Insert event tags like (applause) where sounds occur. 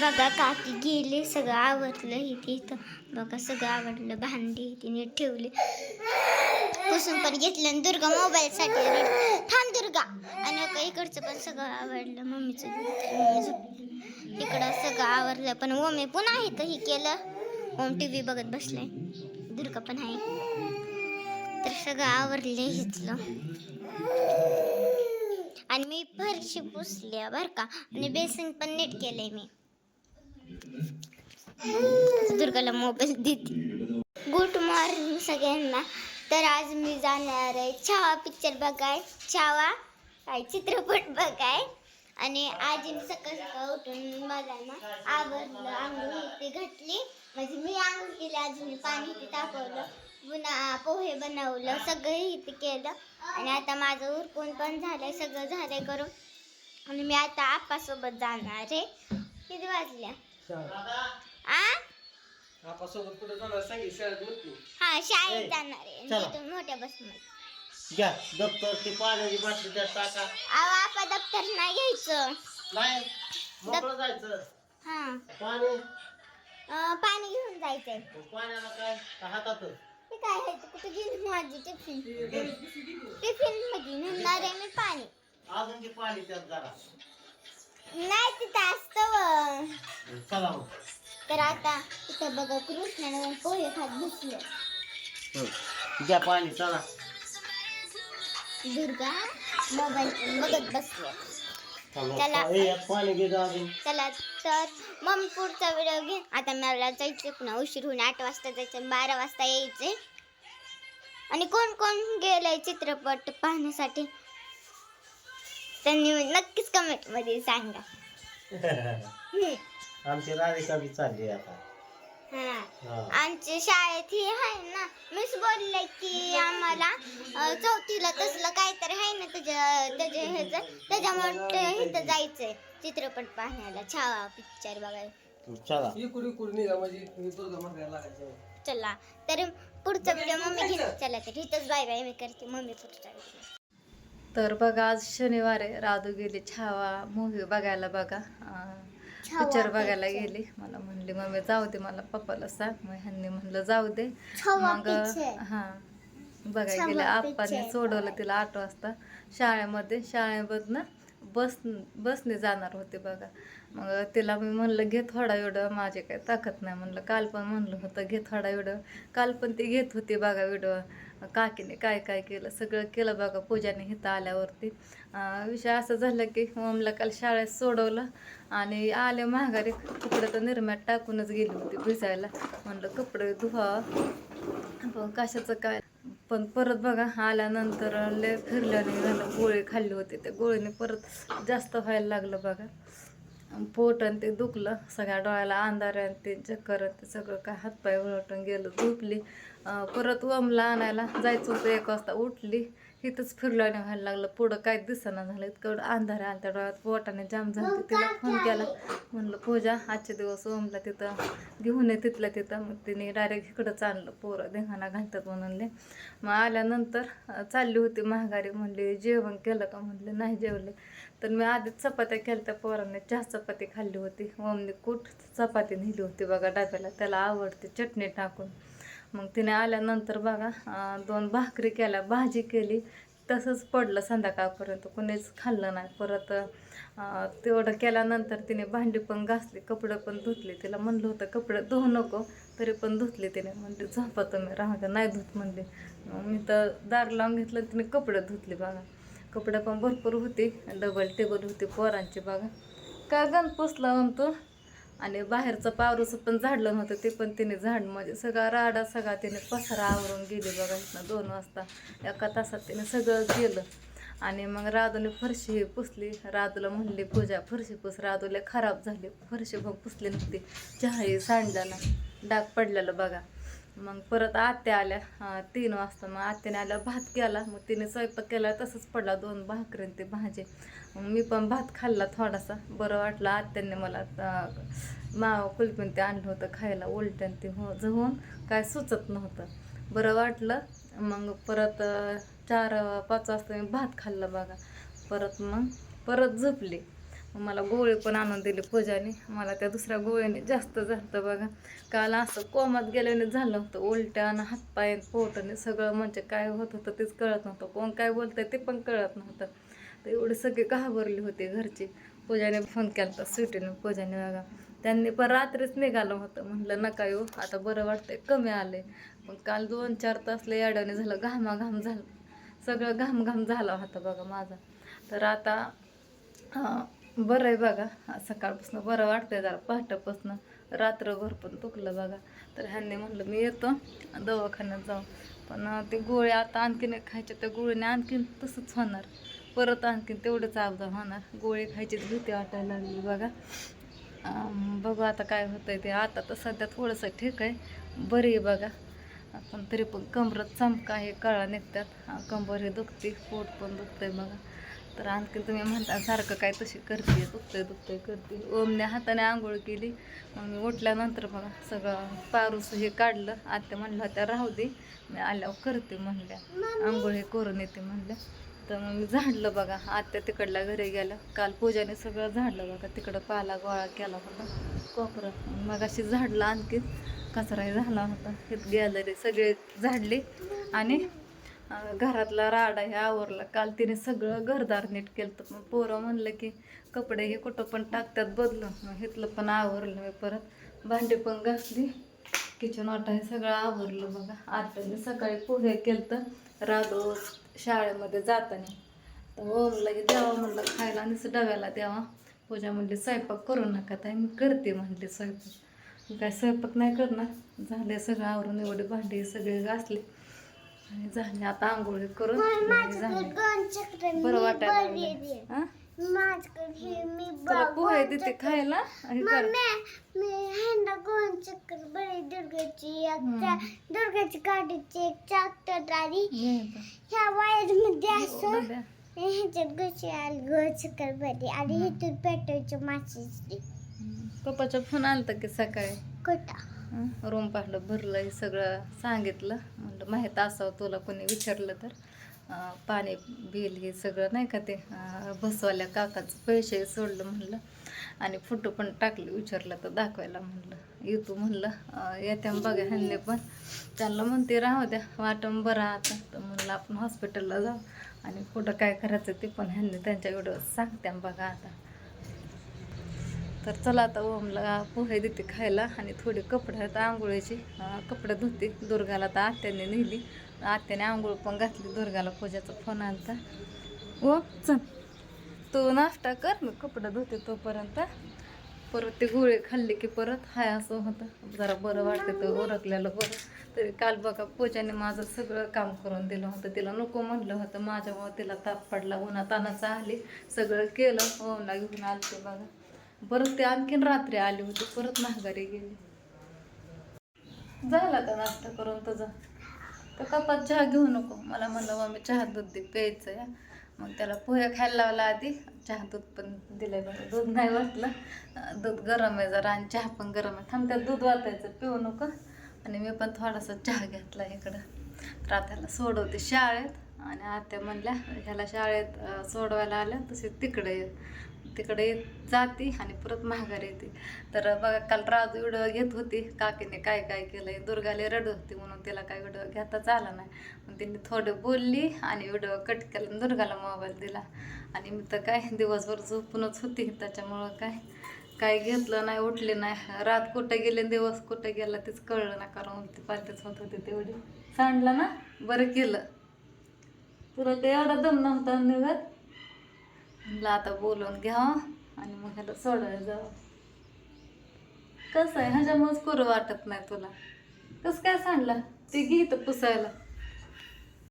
बघा काकी गेले सगळं आवडलं इथे इथं. बघा सगळं आवडलं भांडी तिने ठेवली. पुसून पण घेतलं आणि दुर्गा मोबाईलसाठी रड थांब दुर्गा. आणि इकडचं पण सगळं आवडलं मम्मीचं मम्मी इकडं सगळं आवडलं पण मम्मी पुन्हा तर हे केलं. ओम टी व्ही बघत बसले दुर्गा पण आहे. तर सगळं आवडले घेतलं आणि मी फरशी पुसली बर का? आणि बेसन पण नीट केलंय मी. दुर्गाला मोबाईल देते. गुड मॉर्निंग सगळ्यांना. तर आज मी जाणार आहे छावा पिक्चर बघाय छावा काय चित्रपट बघाय. आणि आज मी सकाळ सकाळ उठून मला ना आवरलं आंघोळ ते घातली. म्हणजे मी आंघोळ केली आज मी पाणी ते तापवलं पुन्हा पोहे बनवलं सगळं इथे केलं. आणि आता माझं उरकून पण झालंय सगळं झालंय करून. आणि मी आता आप्पासोबत जाणार आहे. किती वाजल्या? आ? आपल्यासोबत कुठे जाणार? सांगितलं शाळेत उठली हा शाळेत ए, जाणार आहे. चला. तिथून मोठ्या बसमध्ये. घ्या दप्तर ती पाण्याची बाटली त्यात टाका. अहो आपा दप्तर नाही घ्यायचं. नाही मोकळं जायचं. हा. पाणी? अं, पाणी घेऊन जायचंय. पाण्याला काय? का हातातच ते काय आहे? ते कुठे गेली माझी टिफिन. टिफिनमध्ये नेणार आहे मी पाणी. अजून ते पाणी त्यात जरा नाही तिथं असतं चला मग. तर आता इथं बघा कृष्णाने पोहे खात बसले. घ्या पाणी चला. दुर्गा मोबाईल बघत बसले. चला. चला. ए, यात पाणी घे जा अजून. चला तर मग पुढचा व्हिडिओ घे आता मला जायचं पुन्हा उशीर होऊन आठ वाजता जायचं बारा वाजता यायचंय. आणि कोण कोण गेलंय चित्रपट पाहण्यासाठी? त्यांनी नक्कीच कमेंटमध्ये सांगा. (laughs) हम्म. आमची राधिका बी चालली आता. आमच्या शाळेत ही आहे ना मिस बोलले की आम्हाला अं, चौथीला तसलं काहीतरी आहे ना त्याच्या त्याच्या ह्याचं त्याच्यामुळे इथं जायचंय चित्रपट पाहण्याला छावा पिक्चर बघायला. चला. इकडे इकडे निघा म्हणजे मी दुर्गा मागायला लागायचं चला तर पुढचा व्हिडिओ मम्मी घेऊन चला तर इथंच बाय बाय मी करते मम्मी पुढचा व्हिडिओ तर बघा आज शनिवार आहे. राधू गेली छावा मूवी बघायला बघा. पिक्चर बघायला गेली. मला म्हणली मम्मी जाऊ दे मला पप्पाला सांग. मग ह्यांनी म्हणलं जाऊ दे. मग. हा बघायला गेले. आप्पाने. सोडवलं तिला आठ वाजता. शाळेमध्ये शाळेमधनं बस बसने जाणार होते बघा. मग तिला मी म्हणलं घे थोडा व्हिडिओ माझे काही ताकद नाही. म्हणलं काल पण म्हणलं होतं घे थोडा व्हिडिओ काल पण ती घेत होती बघा व्हिडिओ. काकीने काय काय केलं सगळं केलं बघा पूजाने हिथं आल्यावरती. विषय असं झालं की ओमला काल शाळेत सोडवलं आणि आले महागारी कपडे तर निर्म्यात टाकूनच गेली होती भिजायला. म्हणलं कपडे धुवा. पण कशाचं काय? पण परत बघा आल्यानंतर लय फिरल्याने झालं. गोळी खाल्ली होती. त्या गोळीने परत जास्त व्हायला लागलं बघा. पोट आणि ते दुखलं सगळ्या डोळ्याला अंधार आणि ते चक्कर आणि ते सगळं काय हातपाय उलटून गेलं झोपली. परत वमला आणायला जायचं होतं एक वाजता उठली. इथंच फिरल्याने व्हायला लागलं. पुढं काय दिसेना झालं इतकं अंधार आलं त्या डोळ्यात. पोटाने जाम झालं तिला फोन केला. म्हणलं पूजा आजचे दिवस ओमला तिथं घेऊन ये तिथल्या तिथं. मग तिने डायरेक्ट इकडंच आणलं. पोरं देहाना घालतात म्हणून ले मग आल्यानंतर चालली होती महागारी. म्हणली जेवण केलं का? म्हणले नाही जेवले. तर मी आधीच चपात्या केल्या त्या पोरांनी. चहा चपाती खाल्ली होती. ओमने कूट चपाती नेली होती बघा डब्याला. त्याला आवडते चटणी टाकून. मग तिने आल्यानंतर बघा दोन भाकरी केल्या भाजी केली तसंच पडलं संध्याकाळपर्यंत कोणीच खाल्लं नाही. परत तेवढं केल्यानंतर तिने भांडी पण घासली कपडे पण धुतले. तिला म्हणलं होतं कपडे धुवू नको. तरी पण धुतले तिने. म्हणते झोपा तुम्ही राहू द्या. नाही धुत म्हणले. मग मी तर दार लावून घेतलं आणि तिने कपडे धुतले बघा. कपडे पण भरपूर होते डबल टेबल होते पोरांचे बघा. का गण पुसला म्हणतो? आणि बाहेरचं पावरूचं पण झाडलं नव्हतं ते पण तिने झाड म्हणजे सगळा राडा सगळा तिने पसरा आवरून गेली बघा इथनं दोन वाजता. एका तासात तिने सगळं केलं. आणि मग राधूने फरशी पुसली. राधूला म्हणली पूजा फरशी पुस. राधूला खराब झाली. फरशी मग पुसली नव्हती चहाही सांडला डाग पडलेलं बघा. मग परत आत्या आल्या. तीन वाजता मग आत्याने आल्या भात केला. मग तिने स्वयंपाक केला तसंच पडला दोन भाकरी आणि ते भाजी. मग मी पण भात खाल्ला थोडासा. बरं वाटलं आत्याने मला माव कुलपीन ते आणलं होतं खायला उलट्यान ते हो जवून काय सुचत नव्हतं. बरं वाटलं. मग परत चार पाच वाजता मी भात खाल्ला बघा. परत मग परत झोपली. मला गोळे पण आणून दिले पूजाने. मला त्या दुसऱ्या गोळ्याने जास्त झालं बघा. काल असं कोमात गेल्याने झालं होतं उलट्या आणि हातपाय पोटाने सगळं म्हणजे काय होत होतं तेच कळत नव्हतं. कोण काय बोलतंय ते पण कळत नव्हतं. तर एवढे सगळे घाबरले होते घरचे. पूजाने फोन केला होता स्वीटीने पूजाने बघा. त्यांनी पण रात्रीच निघालं होतं. म्हटलं नका येऊ आता बरं वाटतंय कमी आले. पण काल दोन चार तासले याड्याने झालं घामाघाम झालं. सगळं घामघाम झाला होता बघा माझा. तर आता बरं आहे बघा. सकाळपासून बरं वाटतंय जरा. पहाटेपासून रात्रभर पण दुखलं बघा. तर ह्यांनी म्हणलं मी येतो दवाखान्यात जाऊ. पण ते गोळे आता आणखीन खायच्या. त्या गोळीने आणखीन तसंच होणार. परत आणखीन तेवढंच अवघड होणार. गोळी खायचीच भीती वाटायला लागली बघा. बघू आता काय होतंय ते. आता तर सध्या थोडंसं ठीक आहे. बरी आहे बघा. पण तरी पण कमरत चमका हे कळा निघतात. कंबर हे दुखते. पोट पण दुखतंय बघा. तर आणखी तुम्ही म्हणता सारखं काय तशी करते दुखतंय दुखतंय करते ओमने हाताने आंघोळ केली. मग मी उठल्यानंतर बघा सगळं पारूस हे काढलं. आत्या म्हणलं होत्या राहू दे. मी आल्यावर करते म्हणल्या. आंघोळ हे करून येते म्हणल्या. तर मग मी झाडलं बघा. आत्या तिकडल्या घरी गेलं काल पूजाने सगळं झाडलं बघा. तिकडं पाला गोळा केला होता. कोपरा. मग अशी झाडलं आणखी कचराही झाला होता. हे गॅलरी सगळे झाडले. आणि घरातला राडा हे आवरला. काल तिने सगळं घरदार नीट केलं तर मग पोरं म्हणलं की कपडे हे कुठं पण टाकतात बदलून. मग घेतलं पण आवरलं मी परत. भांडी पण घासली. किचन वाटा हे सगळं आवरलं बघा. आत्याने सकाळी पोहे केलं तर राधो शाळेमध्ये जाताना. तर हो, ओमला की द्यावा म्हणलं खायला आणि डब्याला द्यावा. पूजा म्हणली स्वयंपाक करू नका ताई मी करते म्हणते स्वयंपाक. काय स्वयंपाक नाही करणार. झाले सगळं आवरून एवढे भांडी सगळे घासले. आणि झाले. आता आंघोळ करून झाले. बरं वाटायला तुला पोहे देते खायला आणि दुर्गाची एक हम्म. चा- दुर्गाची गाडीची एक चाकटर आली. ह्या वायरमध्ये असं. ह्याच्यात आली बरी आणि पेट्रोलची माशी पप्पाचा फोन आलता की सकाळी? कोटा रूम पाहिलं भरलं हे सगळं सांगितलं. म्हणलं माहीत असावं तुला कोणी विचारलं तर पाणी बिल हे सगळं नाही का ते बसवाल्या काकाचं पैसे सोडलं म्हणलं. आणि फोटो पण टाकले विचारलं तर दाखवायला म्हणलं. येतो म्हणलं येत्या बघा ह्यांनी पण. त्यांना म्हणते राहू द्या वाटम बरं आता. तर म्हणलं आपण हॉस्पिटलला जाऊ आणि कुठं काय करायचं ते पण ह्यांनी त्यांच्या एवढं सांगत्या बघा आता. तर चला आता ओमला पोहे देते खायला आणि थोडे कपडे आहेत आंघोळीचे. कपडे धुते. दुर्गाला तर आत्याने नेली. आत्याने आंघोळ पण घातली. दुर्गाला पूजाचा फोन आणता. ओ चल. तू नाश्ता कर मी कपडे धुते तोपर्यंत. परत ते गोळे खाल्ले की परत. हाय असं होतं. जरा बरं वाटतं तर ओरखल्याला बरं. तरी काल बघा पूजाने माझं सगळं काम करून दिलं होतं. तिला नको म्हणलं होतं. माझ्यामुळं तिला ताप पडला. उन्हा तानाचा आली. सगळं केलं. ओमला घेऊन आलते बघा. परत ते आणखीन रात्री आली होती परत महागारी गेली. झाला का नाश्ता करून तुझा. तर कपात चहा घेऊ नको. मला म्हणलं मग मी चहा दूध दे प्यायचं या मग त्याला पोहे खायला लावला आधी. चहा दूध पण दिलंय बरं. दूध नाही वाटलं. दूध गरम आहे जरा आणि चहा पण गरम आहे. थांबत्यात दूध वाटायचं. पिऊ नको. आणि मी पण थोडासा चहा घेतला इकडं. तर आता सोडवते शाळेत. आणि आत्या म्हणल्या ह्याला शाळेत सोडवायला आल्या तसे तिकडे ये. तिकडे जाते आणि परत महागारी येते. तर बघा काल राजू व्हिडिओ घेत होती. काकीने काय काय केलंय? दुर्गाले रड होती म्हणून तिला काय व्हिडिओ घेताच आला नाही. मग तिने थोडं बोलली आणि व्हिडिओ कट केला दुर्गाला मोबाईल दिला. आणि मी तर काय दिवसभर झोपूनच होती. त्याच्यामुळं काय काय घेतलं नाही उठले नाही. रात कुठं गेले दिवस कुठं गेला तेच कळलं ना कारण ते पालतेच होत होते तेवढी. सांडलं ना? बरं केलं. तुला काही एवढा दम नव्हता निघत. म्हणलं आता बोलून घ्या आणि मग ह्याला सोडायला जावं. कसं आहे? ह्याच्यामुळेच करू वाटत नाही तुला. कसं काय सांडला? ते घेतं पुसायला.